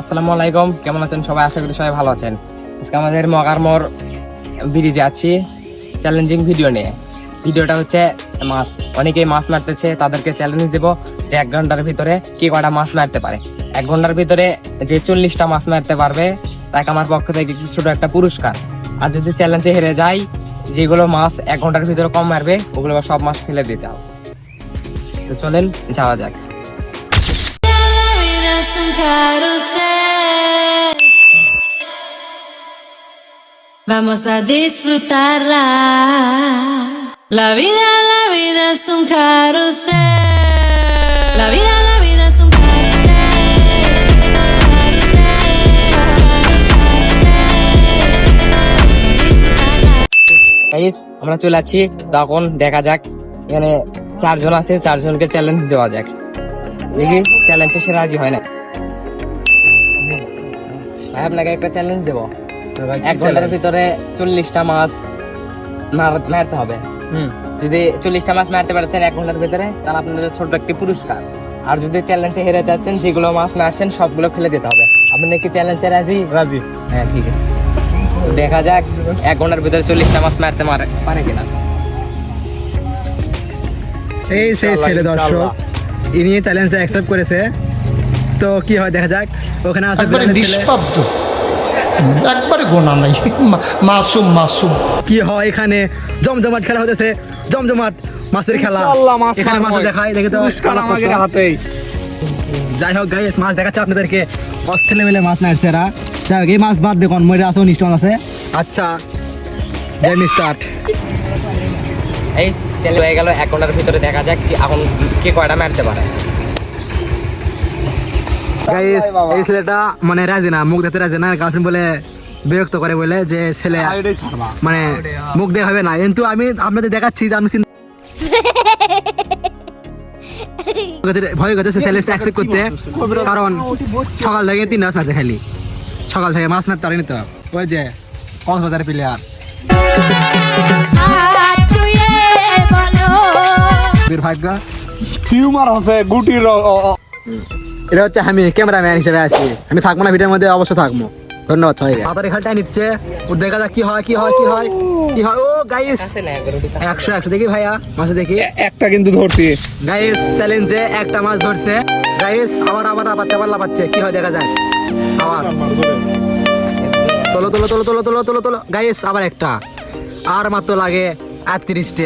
আসসালামু আলাইকুম। কেমন আছেন সবাই? আশা করি সবাই ভালো আছেন। আজকে আমাদের মগারমোর ব্রিজে আছি। চ্যালেঞ্জিং ভিডিও নিয়ে। ভিডিওটা হচ্ছে মাছ অনেকেই মাছ মারতেছে, তাদেরকে চ্যালেঞ্জ দেব যে এক ঘণ্টার ভিতরে কে কটা মাছ মারতে পারে এক ঘণ্টার ভিতরে যে চল্লিশটা মাছ মারতে পারবে, তাকে আমার পক্ষ থেকে ছোট একটা পুরস্কার আর যদি চ্যালেঞ্জে হেরে যায় যেগুলো মাছ এক ঘণ্টার ভিতরে কম মারবে, ওগুলো সব মাছ ফেলে দিতে হবে তো চলেন, যাওয়া যাক. Vamos a disfrutarla. La vida, la vida es un carrusel. La vida, la vida es un carrusel. আমরা চলে যাচ্ছি তখন দেখা যাক এখানে চারজন আছে চারজনকে চ্যালেঞ্জ দেওয়া যাক। দেখি চ্যালেঞ্জে সে রাজি হয় না। ভাই আপনাকে একটা চ্যালেঞ্জ দেবো। এক ঘণ্টার ভিতরে চল্লিশটা মাছ মার- মারতে হবে। যদি চল্লিশটা মাছ মারতে পারছেন এক ঘণ্টার ভিতরে তাহলে আপনাদের ছোট্ট একটি পুরস্কার। আর যদি চ্যালেঞ্জে হেরে যাচ্ছেন যেগুলো মাছ মারছেন সবগুলো ফেলে দিতে হবে। আপনি কি চ্যালেঞ্জে রাজি? রাজি। হ্যাঁ ঠিক আছে। দেখা যাক এক ঘণ্টার ভিতরে চল্লিশটা মাছ মারতে মারে পারে কিনা। এই সেই ছেলে দর্শক ইনি চ্যালেঞ্জটা অ্যাকসেপ্ট করেছে। তো কি হয় দেখা যাক। ওখানে আছে একবারে গোনা নাই। মাসুম মাসুম। কি হয় এখানে? জমজমাট খেলা হতেছে। জমজমাট মাছের খেলা। এখানে মাছ দেখায় দেখে তো আমাদের হাতেই। যাই হোক গাইস মাছ দেখাচ্ছে আপনাদেরকে। অস্থির লেভেলে মাছ মারছে এরা যাই হোক এই মাছ বাদ দেখুন মরে আছে উনিশ আছে। আচ্ছা দেন স্টার্ট এই হয়ে গেল এক ঘণ্টার ভিতরে দেখা যাক কি এখন কে কয়টা মারতে পারে। গাইস এই ছেলেটা মানে রাজি না মুখ দেখতে রাজি না গার্লফ্রেন্ড বলে বিরক্ত করে বলে যে ছেলে মানে মুখ দেখা হবে না। কিন্তু আমি আপনাদের দেখাচ্ছি যে আমি চিন্তা- ভয় করতেছে ছেলে অ্যাকসেপ্ট করতে কারণ সকাল থেকে তিন মাস মারছে খালি। সকাল থেকে মাছ মারতে পারেনি তো। ওই যে কক্সবাজারের প্লেয়ার বীর ভাগ্য টিউমার গুটির এটা হচ্ছে আমি ক্যামেরাম্যান হিসেবে আছি। আমি থাকব না ভিডিওর মধ্যে অবশ্য থাকব। ধন্যবাদ সবাইকে মাথার এখানটা নিচ্ছে। ও দেখা যাক কি হয় কি হয় কি হয় কি হয়। ও গাইস একশো একশো। দেখি ভাইয়া মাছ দেখি। একটা কিন্তু ধরছি। গাইস চ্যালেঞ্জে একটা মাছ ধরছে। গাইস আবার আবার আবার আবার লাপাচ্ছে কি হয় দেখা যাক। আবার। তোলো তোলো তোলো তোলো তোলো তোলো তোলো। গাইস আবার একটা। আর মাত্র লাগে আটত্রিশটে।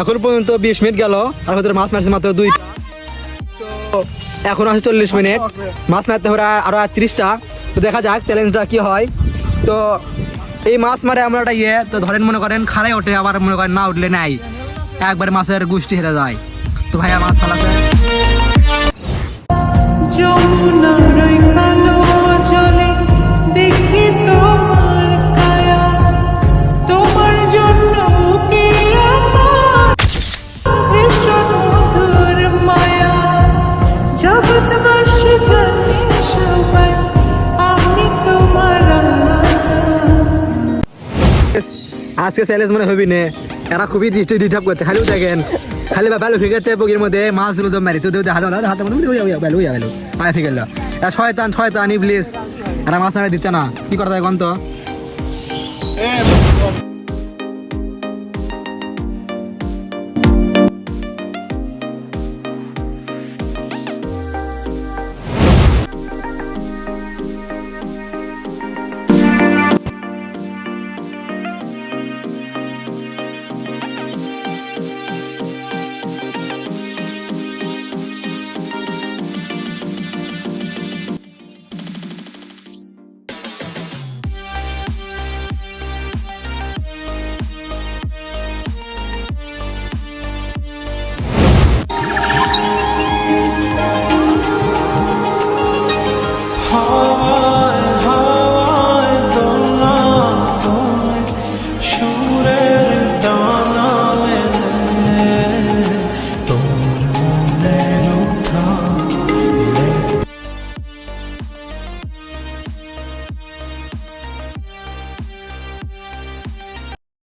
এখন পর্যন্ত বিশ মিনিট গেল আর ভিতরে মাছ মারছে মাত্র দুইটা তো এখন আছে চল্লিশ মিনিট। মাছ মারতে হবে আরও ত্রিশটা। তো দেখা যাক চ্যালেঞ্জটা কি হয়। তো এই মাছ মারে আমরা একটা ইয়ে তো ধরেন মনে করেন খাড়াই ওঠে, আবার মনে করেন না উঠলে নাই। একবার মাছের গোষ্ঠী হেরে যায়। তো ভাইয়া মাছ ফালাছে যায় আজকে চ্যালেঞ্জ মনে হবি নে। এরা খুবই দৃষ্টি ডিস্টার্ব করছে, খালি দেখেন খালি ভালো ঠিক আছে বগির মধ্যে, মাছগুলো মারি, তো হাতে হাতে হাতে মনে হয় ভালো ভালো পায়ে ফিকে গেল। শয়তান শয়তান ইবলিস এরা মাছ মারা দিচ্ছে না। কি করতে কোন তো?